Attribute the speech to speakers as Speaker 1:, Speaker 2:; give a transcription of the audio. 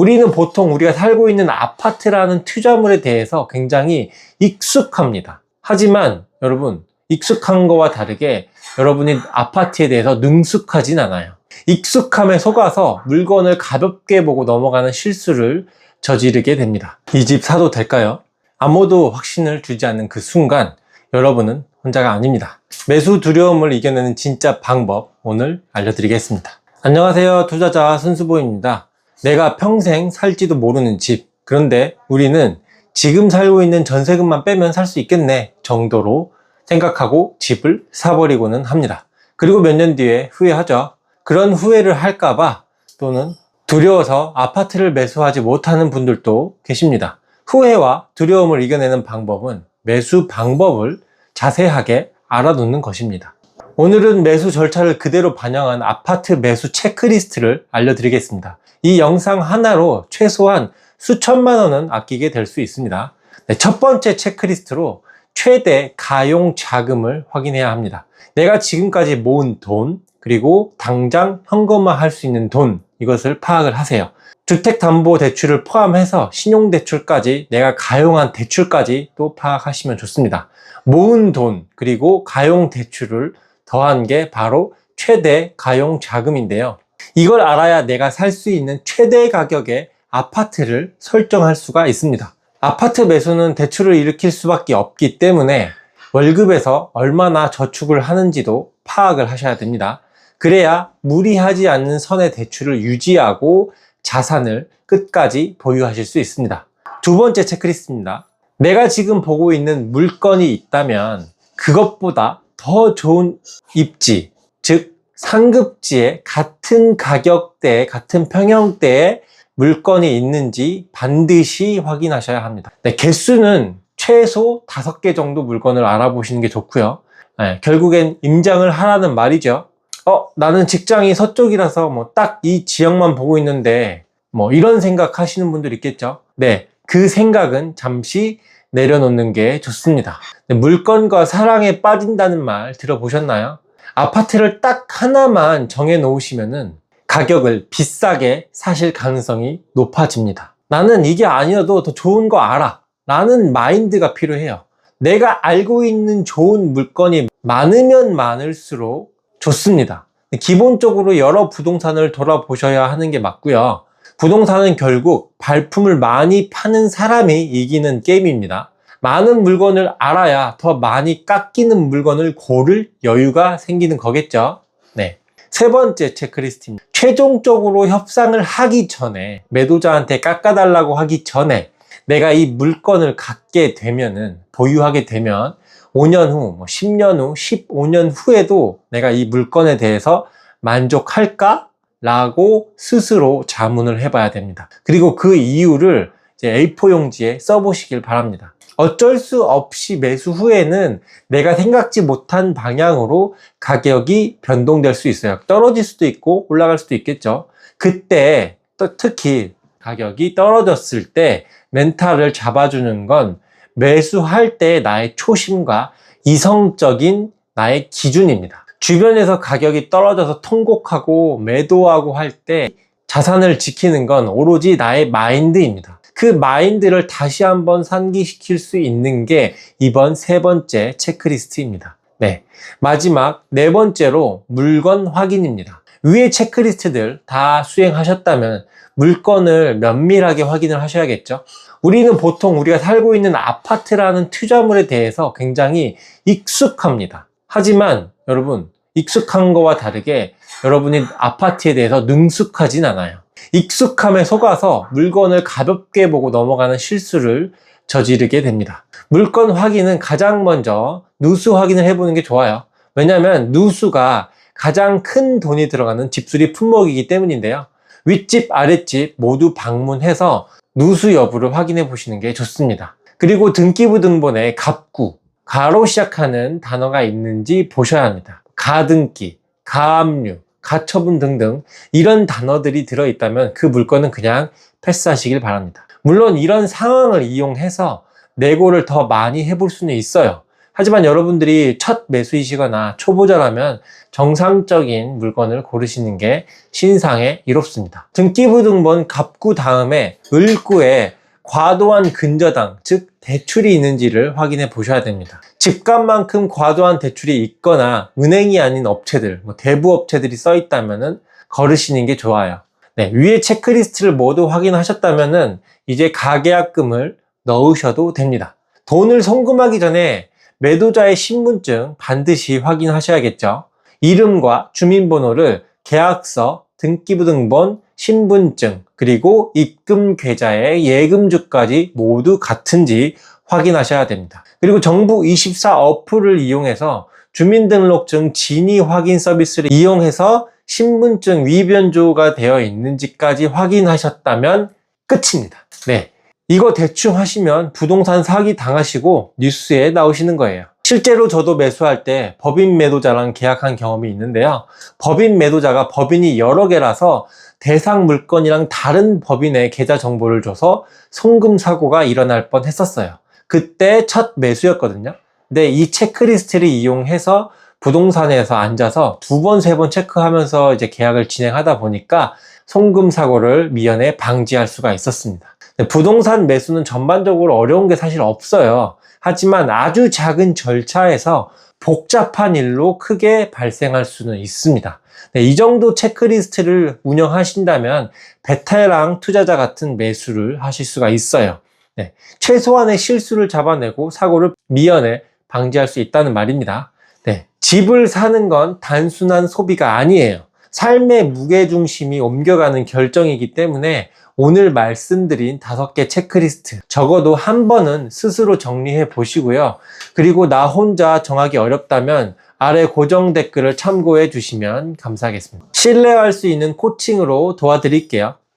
Speaker 1: 우리는 보통 우리가 살고 있는 아파트라는 투자물에 대해서 굉장히 익숙합니다. 하지만 여러분, 익숙한 거와 다르게 여러분이 아파트에 대해서 능숙하진 않아요. 익숙함에 속아서 물건을 가볍게 보고 넘어가는 실수를 저지르게 됩니다. 이 집 사도 될까요? 아무도 확신을 주지 않는 그 순간 여러분은 혼자가 아닙니다. 매수 두려움을 이겨내는 진짜 방법 오늘 알려드리겠습니다. 안녕하세요. 투자자 순수보입니다. 내가 평생 살지도 모르는 집. 그런데 우리는 지금 살고 있는 전세금만 빼면 살 수 있겠네 정도로 생각하고 집을 사버리고는 합니다. 그리고 몇 년 뒤에 후회하죠. 그런 후회를 할까봐 또는 두려워서 아파트를 매수하지 못하는 분들도 계십니다. 후회와 두려움을 이겨내는 방법은 매수 방법을 자세하게 알아놓는 것입니다. 오늘은 매수 절차를 그대로 반영한 아파트 매수 체크리스트를 알려드리겠습니다. 이 영상 하나로 최소한 수천만 원은 아끼게 될 수 있습니다. 네, 첫 번째 체크리스트로 최대 가용 자금을 확인해야 합니다. 내가 지금까지 모은 돈, 그리고 당장 현금화 할 수 있는 돈, 이것을 파악을 하세요. 주택담보대출을 포함해서 신용대출까지 내가 가용한 대출까지 또 파악하시면 좋습니다. 모은 돈, 그리고 가용대출을 더한 게 바로 최대 가용 자금인데요. 이걸 알아야 내가 살 수 있는 최대 가격의 아파트를 설정할 수가 있습니다. 아파트 매수는 대출을 일으킬 수밖에 없기 때문에 월급에서 얼마나 저축을 하는지도 파악을 하셔야 됩니다. 그래야 무리하지 않는 선의 대출을 유지하고 자산을 끝까지 보유하실 수 있습니다. 두 번째 체크리스트입니다. 내가 지금 보고 있는 물건이 있다면 그것보다 더 좋은 입지, 즉 상급지에 같은 가격대, 같은 평형대에 물건이 있는지 반드시 확인하셔야 합니다. 네, 개수는 최소 5개 정도 물건을 알아보시는 게 좋고요. 네, 결국엔 임장을 하라는 말이죠. 어, 나는 직장이 서쪽이라서 뭐 딱 이 지역만 보고 있는데 뭐 이런 생각 하시는 분들 있겠죠. 네, 그 생각은 잠시 내려놓는 게 좋습니다. 네, 물건과 사랑에 빠진다는 말 들어보셨나요? 아파트를 딱 하나만 정해 놓으시면은 가격을 비싸게 사실 가능성이 높아집니다. 나는 이게 아니어도 더 좋은 거 알아. 라는 마인드가 필요해요. 내가 알고 있는 좋은 물건이 많으면 많을수록 좋습니다. 기본적으로 여러 부동산을 돌아보셔야 하는 게 맞고요. 부동산은 결국 발품을 많이 파는 사람이 이기는 게임입니다. 많은 물건을 알아야 더 많이 깎이는 물건을 고를 여유가 생기는 거겠죠. 네. 세 번째 체크리스트입니다. 최종적으로 협상을 하기 전에 매도자한테 깎아달라고 하기 전에 내가 이 물건을 갖게 되면은 보유하게 되면 5년 후, 뭐 10년 후, 15년 후에도 내가 이 물건에 대해서 만족할까? 라고 스스로 자문을 해봐야 됩니다. 그리고 그 이유를 A4 용지에 써보시길 바랍니다. 어쩔 수 없이 매수 후에는 내가 생각지 못한 방향으로 가격이 변동될 수 있어요. 떨어질 수도 있고 올라갈 수도 있겠죠. 그때 또 특히 가격이 떨어졌을 때 멘탈을 잡아주는 건 매수할 때 나의 초심과 이성적인 나의 기준입니다. 주변에서 가격이 떨어져서 통곡하고 매도하고 할 때 자산을 지키는 건 오로지 나의 마인드입니다. 그 마인드를 다시 한번 상기시킬 수 있는 게 이번 세 번째 체크리스트입니다. 네. 마지막 네 번째로 물건 확인입니다. 위의 체크리스트들 다 수행하셨다면 물건을 면밀하게 확인을 하셔야겠죠. 우리는 보통 우리가 살고 있는 아파트라는 투자물에 대해서 굉장히 익숙합니다. 하지만 여러분, 익숙한 거와 다르게 여러분이 아파트에 대해서 능숙하진 않아요. 익숙함에 속아서 물건을 가볍게 보고 넘어가는 실수를 저지르게 됩니다. 물건 확인은 가장 먼저 누수 확인을 해보는 게 좋아요. 왜냐하면 누수가 가장 큰 돈이 들어가는 집수리 품목이기 때문인데요. 윗집, 아랫집 모두 방문해서 누수 여부를 확인해 보시는 게 좋습니다. 그리고 등기부 등본에 갑구, 가로 시작하는 단어가 있는지 보셔야 합니다. 가등기, 가압류, 가처분 등등 이런 단어들이 들어있다면 그 물건은 그냥 패스하시길 바랍니다. 물론 이런 상황을 이용해서 내고를 더 많이 해볼 수는 있어요. 하지만 여러분들이 첫 매수이시거나 초보자라면 정상적인 물건을 고르시는 게 신상에 이롭습니다. 등기부 등본 갑구 다음에 을구에 과도한 근저당, 즉 대출이 있는지를 확인해 보셔야 됩니다. 집값만큼 과도한 대출이 있거나 은행이 아닌 업체들, 뭐 대부 업체들이 써 있다면은 거르시는 게 좋아요. 네, 위에 체크리스트를 모두 확인하셨다면은 이제 가계약금을 넣으셔도 됩니다. 돈을 송금하기 전에 매도자의 신분증 반드시 확인하셔야겠죠. 이름과 주민번호를 계약서, 등기부 등본, 신분증, 그리고 입금 계좌의 예금주까지 모두 같은지 확인하셔야 됩니다. 그리고 정부 24 어플을 이용해서 주민등록증 진위 확인 서비스를 이용해서 신분증 위변조가 되어 있는지까지 확인하셨다면 끝입니다. 네. 이거 대충 하시면 부동산 사기 당하시고 뉴스에 나오시는 거예요. 실제로 저도 매수할 때 법인 매도자랑 계약한 경험이 있는데요. 법인 매도자가 법인이 여러 개라서 대상 물건이랑 다른 법인의 계좌 정보를 줘서 송금 사고가 일어날 뻔 했었어요. 그때 첫 매수였거든요. 근데 이 체크리스트를 이용해서 부동산에서 앉아서 두 번, 세 번 체크하면서 이제 계약을 진행하다 보니까 송금 사고를 미연에 방지할 수가 있었습니다. 부동산 매수는 전반적으로 어려운 게 사실 없어요. 하지만 아주 작은 절차에서 복잡한 일로 크게 발생할 수는 있습니다. 네, 이 정도 체크리스트를 운영하신다면 베테랑 투자자 같은 매수를 하실 수가 있어요. 네, 최소한의 실수를 잡아내고 사고를 미연에 방지할 수 있다는 말입니다. 네, 집을 사는 건 단순한 소비가 아니에요. 삶의 무게중심이 옮겨가는 결정이기 때문에 오늘 말씀드린 다섯 개 체크리스트 적어도 한 번은 스스로 정리해 보시고요. 그리고 나 혼자 정하기 어렵다면 아래 고정 댓글을 참고해 주시면 감사하겠습니다. 신뢰할 수 있는 코칭으로 도와드릴게요.